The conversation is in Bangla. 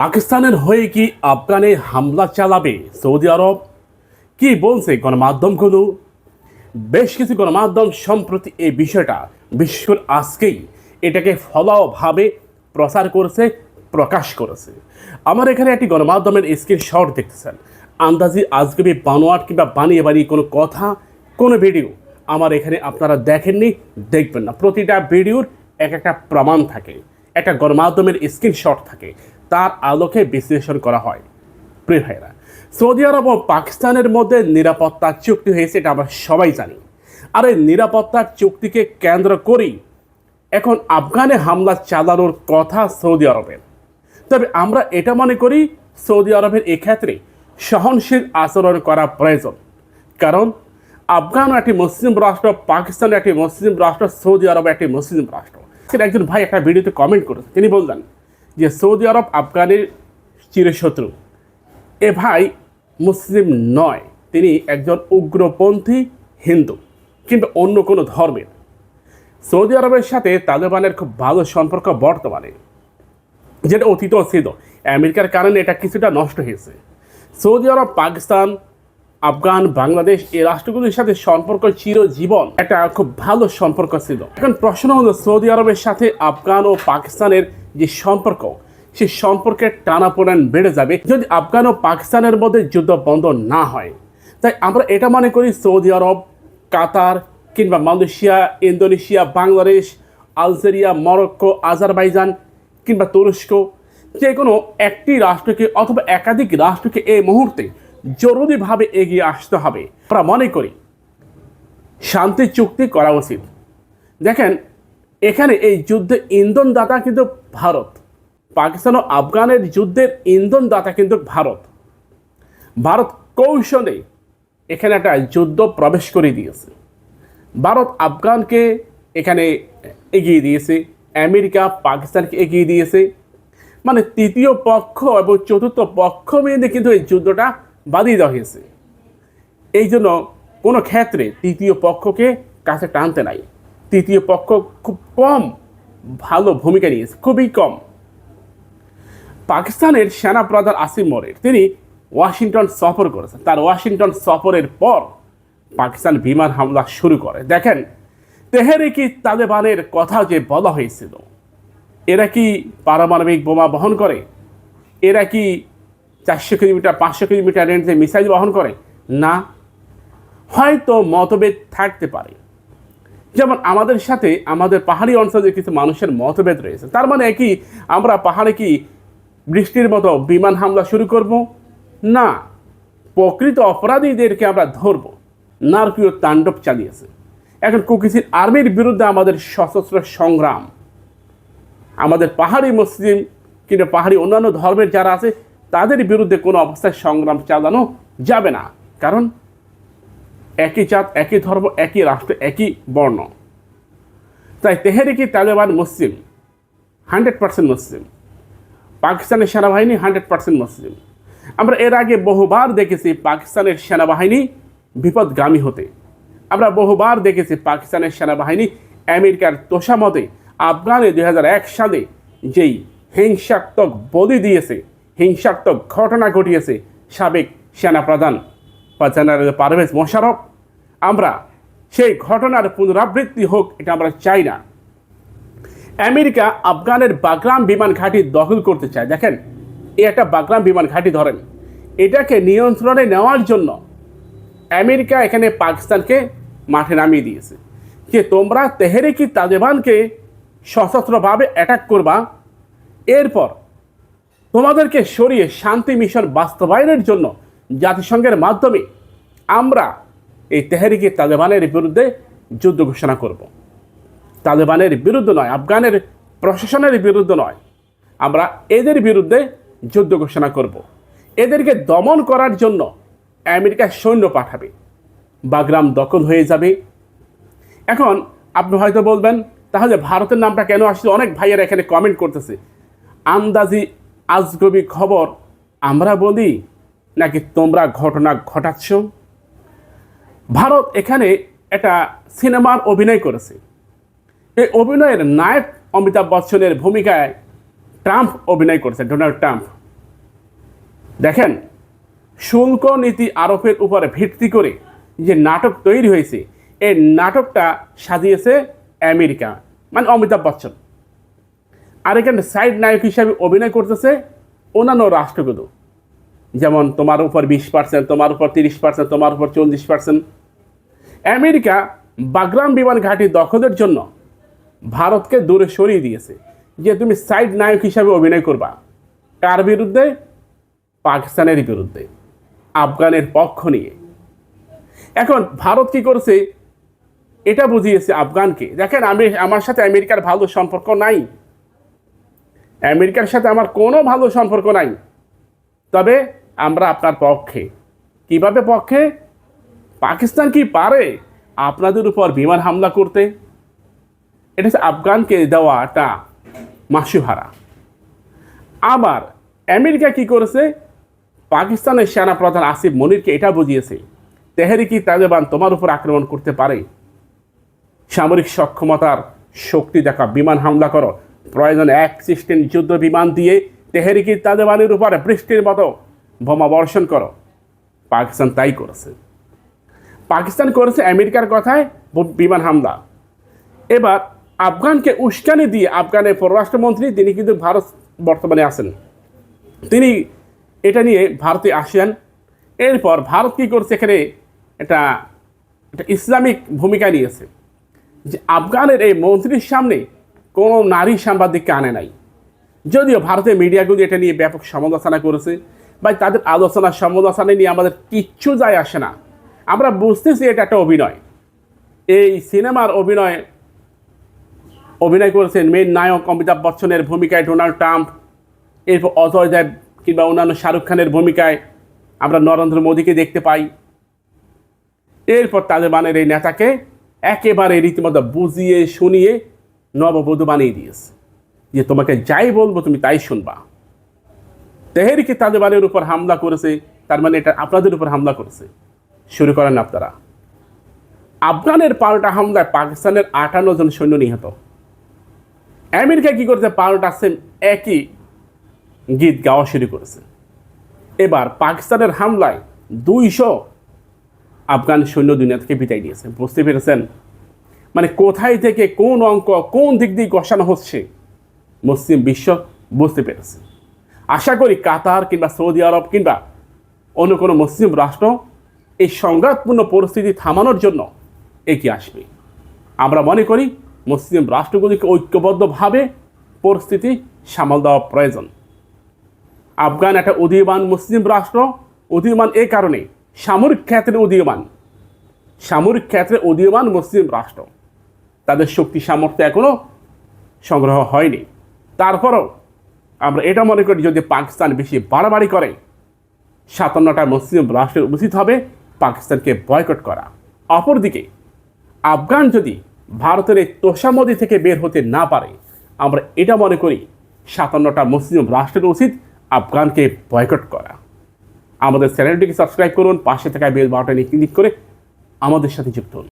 পাকিস্তানের হয়ে কি আফগানে হামলা চালাবে সৌদি আরব? কি বলছে গণমাধ্যমগুলো বেশ কিছু গণমাধ্যম সম্প্রতি এই বিষয়টা, বিশেষ করে আজকেই এটাকে ফলাওভাবে প্রচার করেছে, প্রকাশ করেছে। আমার এখানে একটি গণমাধ্যমের স্ক্রিনশট দেখতেছেন। আন্দাজি আজকে বানোয়াট কিংবা বানিয়ে বানিয়ে কোনো কথা, কোনো ভিডিও আমার এখানে আপনারা দেখেননি, দেখবেন না। প্রতিটা ভিডিওর এক একটা প্রমাণ থাকে, একটা গণমাধ্যমের স্ক্রিনশট থাকে। তার আলোকে বিশ্লেষণ করা হয়। প্রিয় ভাইরা সৌদি আরব ও পাকিস্তানের মধ্যে নিরাপত্তা চুক্তি হয়েছে এটা আমরা সবাই জানি। আর এই নিরাপত্তার চুক্তিকে কেন্দ্র করেই এখন আফগানে হামলা চালানোর কথা সৌদি আরবের। তবে আমরা এটা মনে করি, সৌদি আরবের এক্ষেত্রে সহনশীল আচরণ করা প্রয়োজন। কারণ আফগান একটি মুসলিম রাষ্ট্র, পাকিস্তান একটি মুসলিম রাষ্ট্র, সৌদি আরব একটি মুসলিম রাষ্ট্র। একজন ভাই একটা ভিডিওতে কমেন্ট করেছে, তিনি বললেন যে সৌদি আরব, আফগানের চিরশত্রু। এ ভাই মুসলিম নয়, তিনি একজন উগ্রপন্থী হিন্দু কিংবা অন্য কোনো ধর্মের। সৌদি আরবের সাথে তালেবানের খুব ভালো সম্পর্ক বর্তমানে। যেটা অতীত ছিল। আমেরিকার কারণে এটা কিছুটা নষ্ট হয়েছে। সৌদি আরব, পাকিস্তান আফগান, বাংলাদেশ এই রাষ্ট্রগুলির সাথে সম্পর্ক চিরজীবন। একটা খুব ভালো সম্পর্ক ছিল। এখন প্রশ্ন হলো, সৌদি আরবের সাথে আফগান ও পাকিস্তানের যে সম্পর্ক সেই সম্পর্কের টানাপোড়েন বেড়ে যাবে যদি আফগান ও পাকিস্তানের মধ্যে যুদ্ধ বন্ধ না হয়। তাই আমরা এটা মনে করি, সৌদি আরব, কাতার কিংবা Malaysia, Indonesia, Bangladesh, Algeria, Morocco, Azerbaijan কিংবা তুরস্ক, যে কোনো একটি রাষ্ট্রকে অথবা একাধিক রাষ্ট্রকে এই মুহূর্তে জরুরিভাবে এগিয়ে আসতে হবে। আমরা মনে করি, শান্তি চুক্তি করা উচিত। দেখেন, এখানে এই যুদ্ধে ইন্ধনদাতা কিন্তু ভারত। পাকিস্তান ও আফগানের যুদ্ধের ইন্ধনদাতা কিন্তু ভারত। ভারত কৌশলে এখানে একটা যুদ্ধ প্রবেশ করে দিয়েছে। ভারত আফগানকে এখানে এগিয়ে দিয়েছে, আমেরিকা পাকিস্তানকে এগিয়ে দিয়েছে। মানে তৃতীয় পক্ষ এবং চতুর্থ পক্ষ মিলে কিন্তু এই যুদ্ধটা বাদিয়ে দেওয়া হয়েছে। এই জন্য কোনো ক্ষেত্রে তৃতীয় পক্ষকে কাছে টানতে নাই। তৃতীয় পক্ষ খুব কম ভালো ভূমিকা নিয়েছে, খুবই কম। পাকিস্তানের সেনাপ্রধান আসিম মরের তিনি ওয়াশিংটন সফর করেছেন। তার ওয়াশিংটন সফরের পর পাকিস্তান বিমান হামলা শুরু করে। দেখেন, তেহরিকি তালেবানের কথা যে বলা হয়েছিল? এরা কি পারমাণবিক বোমা বহন করে? এরা কি চারশো কিলোমিটার, পাঁচশো কিলোমিটার রেঞ্জে মিসাইল বহন করে? না। হয়তো মতভেদ থাকতে পারে। যেমন আমাদের সাথে আমাদের পাহাড়ি অঞ্চলে কিছু মানুষের মতভেদ রয়েছে। তার মানে কি, আমরা পাহাড়ে কি বৃষ্টির মতো বিমান হামলা শুরু করব? না। প্রকৃত অপরাধীদেরকে আমরা ধরব। নারকীয় তাণ্ডব চালিয়েছে। এখন কুকিসির আর্মির বিরুদ্ধে আমাদের সশস্ত্র সংগ্রাম। আমাদের পাহাড়ি মুসলিম কিংবা পাহাড়ি অন্যান্য ধর্মের যারা আছে তাদের বিরুদ্ধে কোনো অবস্থায় সংগ্রাম চালানো যাবে না। কারণ একই জাত, একই ধর্ম, একই রাষ্ট্র, একই বর্ণ। তাই তেহরিকি তালেবান মুসলিম, হান্ড্রেড পার্সেন্ট মুসলিম। পাকিস্তানের সেনাবাহিনী, হান্ড্রেড পার্সেন্ট মুসলিম। আমরা এর আগে বহুবার দেখেছি পাকিস্তানের সেনাবাহিনী বিপদগামী হতে। আমরা বহুবার দেখেছি পাকিস্তানের সেনাবাহিনী আমেরিকার তোষামতে, আফগানে দুই হাজার এক সালে যেই হিংসাত্মক বলি দিয়েছে হিংসাত্মক ঘটনা ঘটিয়েছে সাবেক সেনাপ্রধান। বা জেনারেল পারভেজ মোশারফ আমরা সেই ঘটনার পুনরাবৃত্তি হোক, এটা আমরা চাই না। আমেরিকা আফগানের বাগরাম বিমান ঘাঁটি দখল করতে চায়। দেখেন, এই একটা বাগরাম বিমান ঘাঁটি ধরেন, এটাকে নিয়ন্ত্রণে নেওয়ার জন্য আমেরিকা এখানে পাকিস্তানকে মাঠে নামিয়ে দিয়েছে যে তোমরা তেহরিকি তালেবানকে সশস্ত্রভাবে অ্যাটাক করবা। এরপর তোমাদেরকে সরিয়ে শান্তি মিশন বাস্তবায়নের জন্য জাতিসংঘের মাধ্যমে আমরা এই তেহরিকি তালেবানের বিরুদ্ধে যুদ্ধ ঘোষণা করব। তালেবানের বিরুদ্ধে নয়, আফগানের প্রশাসনের বিরুদ্ধে নয়, আমরা এদের বিরুদ্ধে যুদ্ধ ঘোষণা করব। এদেরকে দমন করার জন্য আমেরিকা সৈন্য পাঠাবে। বাগরাম দখল হয়ে যাবে। এখন আপনি হয়তো বলবেন, তাহলে ভারতের নামটা কেন আসছে অনেক ভাইয়েরা এখানে কমেন্ট করতেছে। আন্দাজি আজগবি খবর আমরা বলি নাকি তোমরা ঘটনা ঘটাচ্ছ? ভারত এখানে একটা সিনেমার অভিনয় করেছে। এই অভিনয়ের নায়ক অমিতাভ বচ্চনের ভূমিকায় ট্রাম্প অভিনয় করেছে, ডোনাল্ড ট্রাম্প। দেখেন, শুল্ক নীতি আরোপের উপরে ভিত্তি করে যে নাটক তৈরি হয়েছে, এই নাটকটা সাজিয়েছে আমেরিকা মানে অমিতাভ বচ্চন। আর এখানে সাইড নায়ক হিসাবে অভিনয় করতেছে অন্যান্য রাষ্ট্রগুলো। যেমন তোমার উপর বিশ পার্সেন্ট তোমার উপর তিরিশ পার্সেন্ট তোমার উপর চল্লিশ পার্সেন্ট আমেরিকা বাগরাম বিমান ঘাঁটি দখলের জন্য ভারতকে দূরে সরিয়ে দিয়েছে, যে তুমি সাইড নায়ক হিসাবে অভিনয় করবা। কার বিরুদ্ধে? পাকিস্তানের বিরুদ্ধে, আফগানের পক্ষ নিয়ে। এখন ভারত কি করেছে? এটা বুঝিয়েছে আফগানকে। দেখেন আমি, আমার সাথে আমেরিকার ভালো সম্পর্ক নাই। আমেরিকার সাথে আমার কোনো ভালো সম্পর্ক নাই। তবে আমরা আপনার পক্ষে। কীভাবে পক্ষে? পাকিস্তান কি পারে? আপনাদের উপর বিমান হামলা করতে। এটা হচ্ছে আফগানকে দেওয়াটা মাসুহারা আবার আমেরিকা কি করেছে? পাকিস্তানের সেনাপ্রধান আসিফ মনিরকে এটা বুঝিয়েছে। তেহরিকি তালেবান তোমার উপর আক্রমণ করতে পারে। সামরিক সক্ষমতার শক্তি দেখা, বিমান হামলা করো। প্রয়োজনে এক সিস্টেম যুদ্ধ বিমান দিয়ে তেহরিকি তালেবানের উপরে বৃষ্টির মতো বোমা বর্ষণ করো। পাকিস্তান তাই করেছে। পাকিস্তান করেছে আমেরিকার কথায় বিমান হামলা। এবার আফগানকে উস্কানি দিয়ে আফগানের পররাষ্ট্রমন্ত্রী, তিনি কিন্তু ভারত বর্তমানে আছেন। তিনি এটা নিয়ে ভারতে আসেন। এরপর ভারত কী করছে এখানে? এটা একটা ইসলামিক ভূমিকা নিয়েছে। যে আফগানের এই মন্ত্রীর সামনে কোনো নারী সাংবাদিককে আনে নাই। যদিও ভারতের মিডিয়াগুলি এটা নিয়ে ব্যাপক সমালোচনা করেছে বা তাদের আলোচনা সমালোচনা নিয়ে আমাদের কিচ্ছু যায় আসে না। আমরা বুঝতেছি এটা একটা অভিনয়। এই সিনেমার অভিনয় অভিনয় করেছেন মেন নায়ক অমিতাভ বচ্চনের ভূমিকায় ডোনাল্ড ট্রাম্প, এরপর অজয় দেব কিংবা অন্যান্য শাহরুখ খানের ভূমিকায় আমরা নরেন্দ্র মোদীকে দেখতে পাই। এরপর তালেবানের এই নেতাকে একেবারে রীতিমতো বুঝিয়ে শুনিয়ে নববধূ বানিয়ে দিয়েছে। যে তোমাকে যাই বলব তুমি তাই শুনবা। তেহেরিকে তালেবানের উপর হামলা করেছে, তার মানে এটা আপনাদের উপর হামলা করেছে। শুরু করেন আপনারা। আফগানের পাল্টা হামলায় পাকিস্তানের আটান্ন জন সৈন্য নিহত। আমেরিকা কি করেছে? পাল্টা সেম একই গীত গাওয়া শুরু করেছে। এবার পাকিস্তানের হামলায় দুইশো আফগান সৈন্য দুনিয়া থেকে বিদায় দিয়েছে বুঝতে পেরেছেন? মানে কোথায় থেকে কোন অঙ্ক, কোন দিক দিয়ে কষানো হচ্ছে, মুসলিম বিশ্ব বুঝতে পেরেছে। আশা করি কাতার কিংবা সৌদি আরব কিংবা অন্য কোনো মুসলিম রাষ্ট্র এই সংঘাতপূর্ণ পরিস্থিতি থামানোর জন্য এগিয়ে আসবে। আমরা মনে করি মুসলিম রাষ্ট্রগুলিকে ঐক্যবদ্ধভাবে পরিস্থিতি সামাল দেওয়া প্রয়োজন। আফগান একটা উদীয়মান মুসলিম রাষ্ট্র, উদীয়মান এ কারণে সামরিক ক্ষেত্রে উদীয়মান, সামরিক ক্ষেত্রে উদীয়মান মুসলিম রাষ্ট্র। তাদের শক্তি সামর্থ্য এখনও সংগ্রহ হয়নি। তারপরও আমরা এটা মনে করি যদি পাকিস্তান বেশি বাড়াবাড়ি করে, সাতান্নটা মুসলিম রাষ্ট্রের উচিত হবে পাকিস্তানকে বয়কট করা। অপরদিকে, আফগান যদি ভারতের এই তোষামদি থেকে বের হতে না পারে, আমরা এটা মনে করি সাতান্নটা মুসলিম রাষ্ট্রের উচিত আফগানকে বয়কট করা। আমাদের চ্যানেলটিকে সাবস্ক্রাইব করুন, পাশে থাকা বেল বাটনে ক্লিক করে আমাদের সাথে যুক্ত হন।